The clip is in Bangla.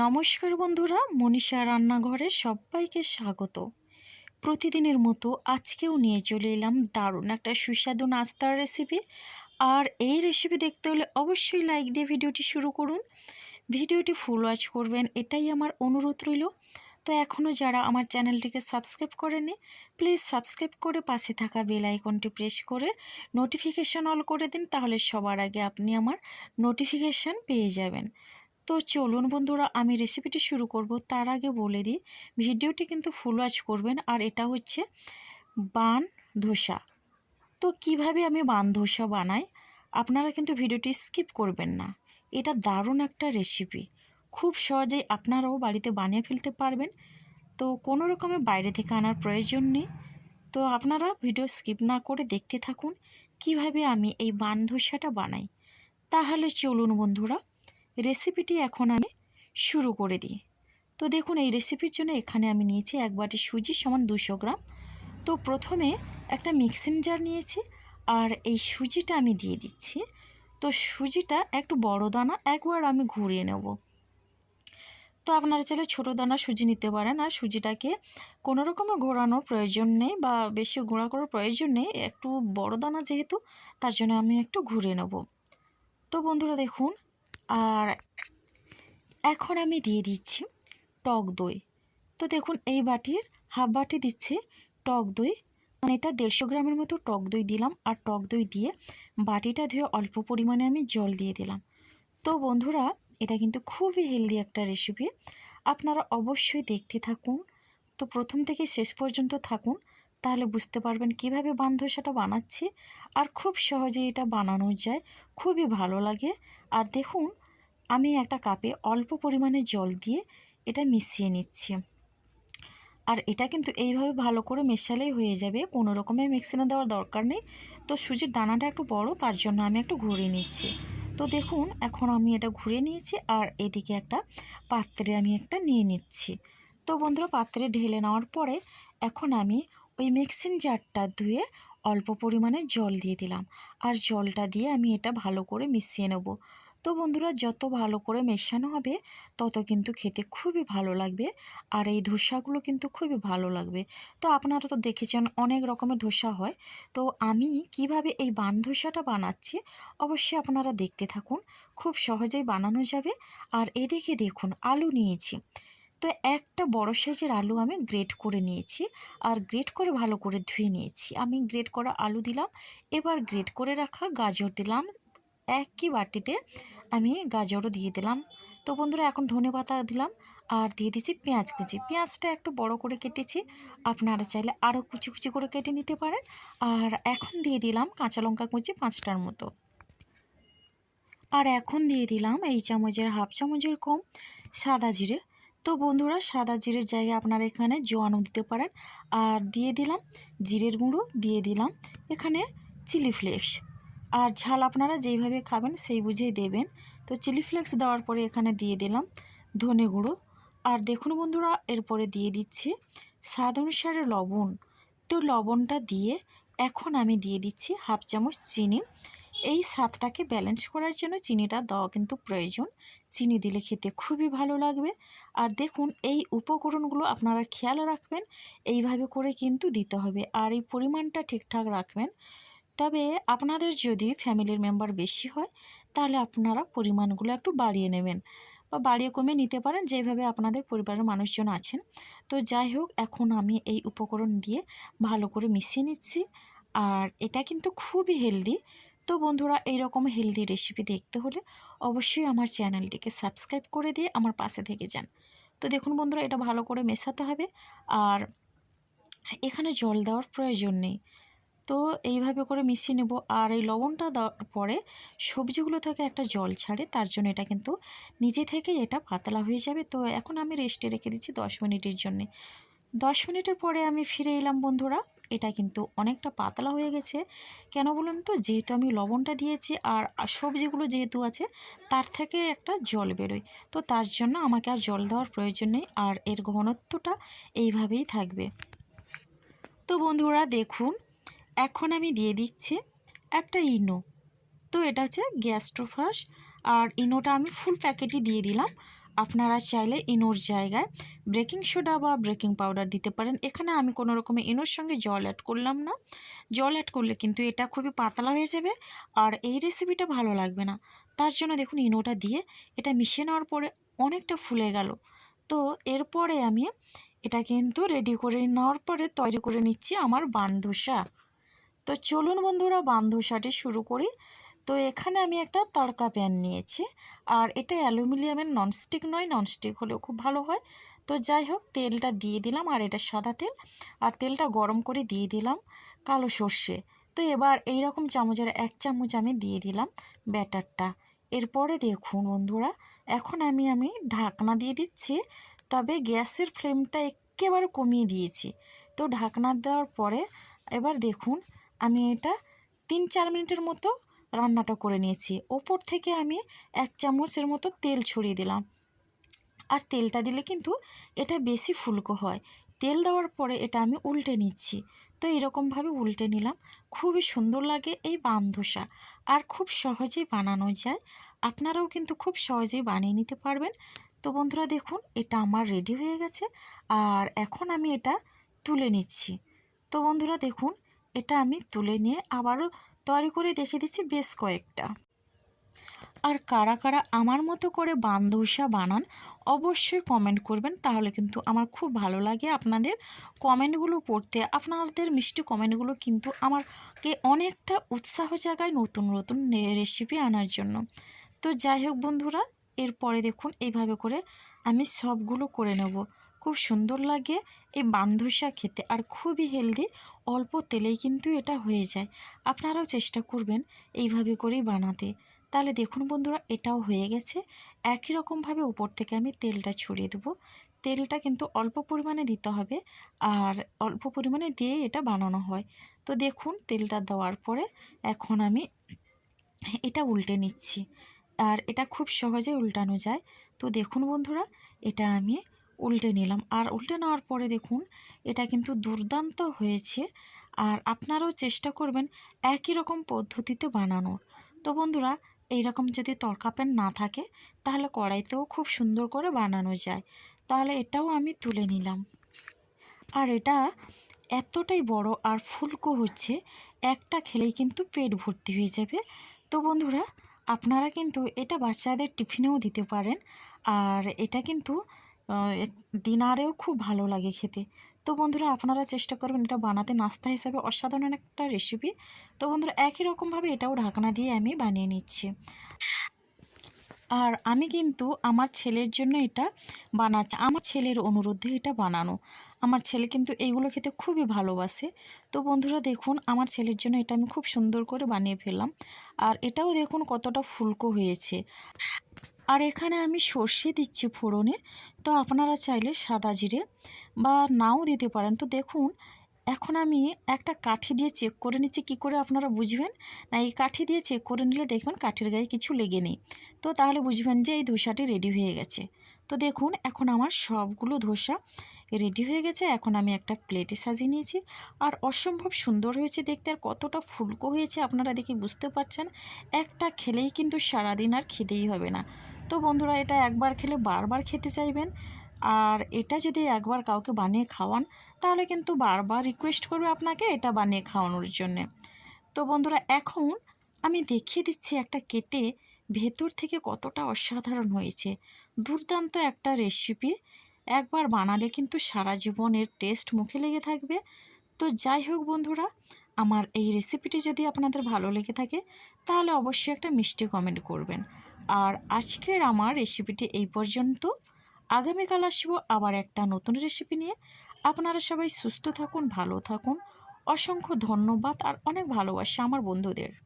নমস্কার বন্ধুরা, মনীষা রান্নাঘরে সবাইকে স্বাগত। প্রতিদিনের মতো আজকেও নিয়ে চলে এলাম দারুণ একটা সুস্বাদু নাস্তার রেসিপি আর এই রেসিপি দেখতে হলে অবশ্যই লাইক দিয়ে ভিডিওটি শুরু করুন। ভিডিওটি ফুল ওয়াচ করবেন, এটাই আমার অনুরোধ রইল। তো এখনও যারা আমার চ্যানেলটিকে সাবস্ক্রাইব করেনি প্লিজ সাবস্ক্রাইব করে পাশে থাকা বেল আইকনটি প্রেস করে নোটিফিকেশান অল করে দিন, তাহলে সবার আগে আপনি আমার নোটিফিকেশান পেয়ে যাবেন। তো চলুন বন্ধুরা, আমি রেসিপিটি শুরু করব। তার আগে বলে দিই, ভিডিওটি কিন্তু ফুল ওয়াচ করবেন। আর এটা হচ্ছে বান ধোসা। তো কীভাবে আমি বান ধোসা বানাই, আপনারা কিন্তু ভিডিওটি স্কিপ করবেন না। এটা দারুণ একটা রেসিপি খুব সহজেই আপনারাও বাড়িতে বানিয়ে ফেলতে পারবেন। তো কোনো রকমের বাইরে থেকে আনার প্রয়োজন নেই। তো আপনারা ভিডিও স্কিপ না করে দেখতে থাকুন, কীভাবে আমি এই বান ধোসাটা বানাই। তাহলে চলুন বন্ধুরা রেসিপিটি এখন আমি শুরু করে দিই। তো দেখুন, এই রেসিপির জন্য এখানে আমি নিয়েছি এক বাটি সুজি সমান দুশো গ্রাম। তো প্রথমে একটা মিক্সিং জার নিয়েছি আর এই সুজিটা আমি দিয়ে দিচ্ছি। তো সুজিটা একটু বড় দানা একবার আমি ঘুরিয়ে নেব। তো আপনারা চাইলে ছোটো দানা সুজি নিতে পারেন আর সুজিটাকে কোনো রকমের ঘোরানোর প্রয়োজন নেই বা বেশি ঘোরা করার প্রয়োজন নেই। একটু বড় দানা যেহেতু, তার জন্য আমি একটু ঘুরে নেব। তো বন্ধুরা দেখুন আর এখন আমি দিয়ে দিচ্ছি টক দই। তো দেখুন, এই বাটির হাফ বাটি দিচ্ছে টক দই। মানে এটা দেড়শো গ্রামের মতো টক দই দিলাম আর টক দই দিয়ে বাটিটা ধুয়ে অল্প পরিমাণে আমি জল দিয়ে দিলাম। তো বন্ধুরা, এটা কিন্তু খুবই হেলদি একটা রেসিপি। আপনারা অবশ্যই দেখতে থাকুন। তো প্রথম থেকে শেষ পর্যন্ত থাকুন, তাহলে বুঝতে পারবেন কীভাবে বান ধোসাটা বানাচ্ছি আর খুব সহজে এটা বানানো যায়। খুবই ভালো লাগে। আর দেখুন আমি একটা কাপে অল্প পরিমাণে জল দিয়ে এটা মিশিয়ে নিচ্ছি। আর এটা কিন্তু এইভাবে ভালো করে মেশালেই হয়ে যাবে, কোনো রকমের মিক্সিনে দেওয়ার দরকার নেই। তো সুজির দানাটা একটু বড়, তার জন্য আমি একটু ঘুরিয়ে নিচ্ছি। তো দেখুন, এখন আমি এটা ঘুরে নিয়েছি আর এদিকে একটা পাত্রে আমি একটা নিয়ে নিচ্ছি। তো বন্ধুরা, পাত্রে ঢেলে নেওয়ার পরে এখন আমি ওই মিক্সিং জারটা ধুয়ে অল্প পরিমাণে জল দিয়ে দিলাম। আর জলটা দিয়ে আমি এটা ভালো করে মিশিয়ে নেব। তো বন্ধুরা, যত ভালো করে মেশানো হবে, তত কিন্তু খেতে খুবই ভালো লাগবে। আর এই ধোসাগুলো কিন্তু খুবই ভালো লাগবে। তো আপনারা তো দেখেছেন অনেক রকমের ধোসা হয়। তো আমি কীভাবে এই বান ধোসাটা বানাচ্ছি, অবশ্যই আপনারা দেখতে থাকুন। খুব সহজেই বানানো যাবে। আর এদিকে দেখুন, আলু নিয়েছি। তো একটা বড় সাইজের আলু আমি গ্রেট করে নিয়েছি। আর গ্রেট করে ভালো করে ধুয়ে নিয়েছি। আমি গ্রেট করা আলু দিলাম। এবার গ্রেট করে রাখা গাজর দিলাম। একই বাটিতে আমি গাজরও দিয়ে দিলাম। তো বন্ধুরা, এখন ধনে পাতা দিলাম আর দিয়ে দিচ্ছি পেঁয়াজ কুচি। পেঁয়াজটা একটু বড় করে কেটেছি। আপনারা চাইলে আরও কুচি কুচি করে কেটে নিতে পারেন। আর এখন দিয়ে দিলাম কাঁচা লঙ্কা কুচি পাঁচটার মতো। আর এখন দিয়ে দিলাম এই চামচের হাফ চামচের কম সাদা জিরে। তো বন্ধুরা, সাদা জিরের জায়গায় আপনারা এখানে জোয়ানো দিতে পারেন। আর দিয়ে দিলাম জিরের গুঁড়ো, দিয়ে দিলাম এখানে চিলি ফ্লেক্স। আর ঝাল আপনারা যেইভাবে খাবেন সেই বুঝেই দেবেন। তো চিলি ফ্লেক্স দেওয়ার পরে এখানে দিয়ে দিলাম ধনে গুঁড়ো। আর দেখুন বন্ধুরা, এরপরে দিয়ে দিচ্ছি স্বাদ অনুসারে লবণ। তো লবণটা দিয়ে এখন আমি দিয়ে দিচ্ছি হাফ চামচ চিনি। এই স্বাদটাকে ব্যালেন্স করার জন্য চিনিটা দেওয়া কিন্তু প্রয়োজন। চিনি দিলে খেতে খুবই ভালো লাগবে। আর দেখুন, এই উপকরণগুলো আপনারা খেয়াল রাখবেন, এইভাবে করে কিন্তু দিতে হবে। আর এই পরিমাণটা ঠিকঠাক রাখবেন তবে আপনাদের যদি ফ্যামিলির মেম্বার বেশি হয়, তাহলে আপনারা পরিমাণগুলো একটু বাড়িয়ে নেবেন বা বাড়িয়ে কমে নিতে পারেন যেভাবে আপনাদের পরিবারের মানুষজন আছেন। তো যাই হোক, এখন আমি এই উপকরণ দিয়ে ভালো করে মিশিয়ে নিচ্ছি। আর এটা কিন্তু খুবই হেলদি। তো বন্ধুরা, এইরকম হেলদি রেসিপি দেখতে হলে অবশ্যই আমার চ্যানেলটিকে সাবস্ক্রাইব করে দিয়ে আমার পাশে থেকে যান। তো দেখুন বন্ধুরা, এটা ভালো করে মেশাতে হবে। আর এখানে জল দেওয়ার প্রয়োজন নেই। তো এইভাবে করে মিশিয়ে নেব। আর এই লবণটা দেওয়ার পরে সবজিগুলো থেকে একটা জল ছাড়ে, তার জন্য এটা কিন্তু নিজে থেকেই এটা পাতলা হয়ে যাবে। তো এখন আমি রেস্টে রেখে দিচ্ছি দশ মিনিটের জন্যে। দশ মিনিটের পরে আমি ফিরে এলাম বন্ধুরা। এটা কিন্তু অনেকটা পাতলা হয়ে গেছে। কেন বলুন তো? যেহেতু আমি লবণটা দিয়েছি আর সবজিগুলো যেহেতু আছে, তার থেকে একটা জল বেরোয়। তো তার জন্য আমাকে আর জল দেওয়ার প্রয়োজন নেই আর এর ঘনত্বটা এইভাবেই থাকবে। তো বন্ধুরা দেখুন এখন আমি দিয়ে দিচ্ছি একটা ইনো। তো এটা হচ্ছে গ্যাস্ট্রোফাস। আর ইনোটা আমি ফুল প্যাকেটই দিয়ে দিলাম। আপনারা চাইলে ইনোর জায়গায় ব্রেকিং সোডা বা ব্রেকিং পাউডার দিতে পারেন। এখানে আমি কোনো রকমের ইনোর সঙ্গে জল অ্যাড করলাম না। জল অ্যাড করলে কিন্তু এটা খুবই পাতলা হয়ে যাবে আর এই রেসিপিটা ভালো লাগবে না। তার জন্য দেখুন ইনোটা দিয়ে এটা মিশিয়ে নেওয়ার পরে অনেকটা ফুলে গেল। তো এরপরে আমি এটা কিন্তু রেডি করে নেওয়ার পরে তৈরি করে নিচ্ছি আমার বান্ধুসা তো চলুন বন্ধুরা বান্ধুসাটি শুরু করি। তো এখানে আমি একটা তড়কা প্যান নিয়েছি। আর এটা অ্যালুমিনিয়ামের ননস্টিক নয়, ননস্টিক হলেও খুব ভালো হয়। তো যাই হোক, তেলটা দিয়ে দিলাম, আর এটা সাদা তেল। আর তেলটা গরম করে দিয়ে দিলাম কালো সর্ষে। তো এবার এই রকম চামচের এক চামচ আমি দিয়ে দিলাম ব্যাটারটা। এরপরে দেখুন বন্ধুরা, এখন আমি আমি ঢাকনা দিয়ে দিচ্ছি। তবে গ্যাসের ফ্লেমটা একেবারে কমিয়ে দিয়েছি। তো ঢাকনা দেওয়ার পরে এবার দেখুন আমি এটা তিন চার মিনিটের মতো রান্নাটা করে নিয়েছি। ওপর থেকে আমি এক চামচের মতো তেল ছড়িয়ে দিলাম। আর তেলটা দিলে কিন্তু এটা বেশি ফুলকো হয়। তেল দেওয়ার পরে এটা আমি উল্টে নিচ্ছি। তো এরকমভাবে উল্টে নিলাম। খুবই সুন্দর লাগে এই বান্ধসা আর খুব সহজেই বানানো যায়। আপনারাও কিন্তু খুব সহজেই বানিয়ে নিতে পারবেন। তো বন্ধুরা দেখুন, এটা আমার রেডি হয়ে গেছে। আর এখন আমি এটা তুলে নিচ্ছি। তো বন্ধুরা দেখুন এটা আমি তুলে নিয়ে আবারও তৈরি করে দেখে দিচ্ছি বেশ কয়েকটা। আর কারা কারা আমার মতো করে বান্ধবসা বানান, অবশ্যই কমেন্ট করবেন, তাহলে কিন্তু আমার খুব ভালো লাগে আপনাদের কমেন্টগুলো পড়তে। আপনাদের মিষ্টি কমেন্টগুলো কিন্তু আমাকে অনেকটা উৎসাহ জাগায় নতুন নতুন রেসিপি আনার জন্য। তো যাই হোক বন্ধুরা, এরপরে দেখুন, এইভাবে করে আমি সবগুলো করে নেব। খুব সুন্দর লাগে এই বান্ধসা খেতে আর খুবই হেলদি অল্প তেলেই কিন্তু এটা হয়ে যায়। আপনারাও চেষ্টা করবেন এইভাবে করেই বানাতে। তাহলে দেখুন বন্ধুরা, এটাও হয়ে গেছে। একই রকমভাবে উপর থেকে আমি তেলটা ছড়িয়ে দেবো। তেলটা কিন্তু অল্প পরিমাণে দিতে হবে আর অল্প পরিমাণে দিয়ে এটা বানানো হয়। তো দেখুন, তেলটা দেওয়ার পরে এখন আমি এটা উল্টে নিচ্ছি। আর এটা খুব সহজে উল্টানো যায়। তো দেখুন বন্ধুরা, এটা আমি উল্টে নিলাম। আর উল্টে নেওয়ার পরে দেখুন, এটা কিন্তু দুর্দান্ত হয়েছে। আর আপনারাও চেষ্টা করবেন একই রকম পদ্ধতিতে বানানোর। তো বন্ধুরা, এইরকম যদি তড়কা প্যান না থাকে, তাহলে কড়াইতেও খুব সুন্দর করে বানানো যায়। তাহলে এটাও আমি তুলে নিলাম। আর এটা এতটাই বড় আর ফুলকো হচ্ছে, একটা খেলেই কিন্তু পেট ভর্তি হয়ে যাবে। তো বন্ধুরা আপনারা কিন্তু এটা বাচ্চাদের টিফিনেও দিতে পারেন। আর এটা কিন্তু ডিনারেও খুব ভালো লাগে খেতে। তো বন্ধুরা, আপনারা চেষ্টা করবেন এটা বানাতে। নাস্তা হিসাবে অসাধারণ একটা রেসিপি তো বন্ধুরা, একই রকমভাবে এটাও ঢাকনা দিয়ে আমি বানিয়ে নিচ্ছি। আর আমি কিন্তু আমার ছেলের জন্য এটা বানাচ্ছি। আমার ছেলের অনুরোধে এটা বানানো। আমার ছেলে কিন্তু এইগুলো খেতে খুবই ভালোবাসে। তো বন্ধুরা দেখুন, আমার ছেলের জন্য এটা আমি খুব সুন্দর করে বানিয়ে ফেললাম। আর এটাও দেখুন কতটা ফুলকো হয়েছে। আর এখানে আমি সর্ষে দিচ্ছি ফোড়নে। তো আপনারা চাইলে সাদা জিরে বা নাও দিতে পারেন। তো দেখুন এখন আমি একটা কাঠি দিয়ে চেক করে নিচ্ছি, কী করে আপনারা বুঝবেন? না, এই কাঠি দিয়ে চেক করে নিলে দেখবেন কাঠের গায়ে কিছু লেগে নেই। তো তাহলে বুঝবেন যে এই ধোসাটি রেডি হয়ে গেছে। তো দেখুন, এখন আমার সবগুলো ধোসা রেডি হয়ে গেছে। এখন আমি একটা প্লেটে সাজিয়ে নিয়েছি। আর অসম্ভব সুন্দর হয়েছে দেখতে আর কতটা ফুলকো হয়েছে আপনারা দেখে বুঝতে পারছেন। একটা খেলেই কিন্তু সারাদিন আর খেতেই হবে না। তো বন্ধুরা, এটা একবার খেলে বারবার খেতে চাইবেন। আর এটা যদি একবার কাউকে বানিয়ে খাওয়ান, তাহলে কিন্তু বারবার রিকোয়েস্ট করবে আপনাকে এটা বানিয়ে খাওয়ানোর জন্যে। তো বন্ধুরা, এখন আমি দেখিয়ে দিচ্ছি একটা কেটে ভেতর থেকে কতটা অসাধারণ হয়েছে। দুর্দান্ত একটা রেসিপি একবার বানালে কিন্তু সারা জীবনের টেস্ট মুখে লেগে থাকবে। তো যাই হোক বন্ধুরা, আমার এই রেসিপিটি যদি আপনাদের ভালো লেগে থাকে, তাহলে অবশ্যই একটা মিষ্টি কমেন্ট করবেন। আর আজকের আমার রেসিপিটি এই পর্যন্ত। আগামীকাল আসব আবার একটা নতুন রেসিপি নিয়ে। আপনারা সবাই সুস্থ থাকুন, ভালো থাকুন। অসংখ্য ধন্যবাদ আর অনেক ভালোবাসা আমার বন্ধুদের।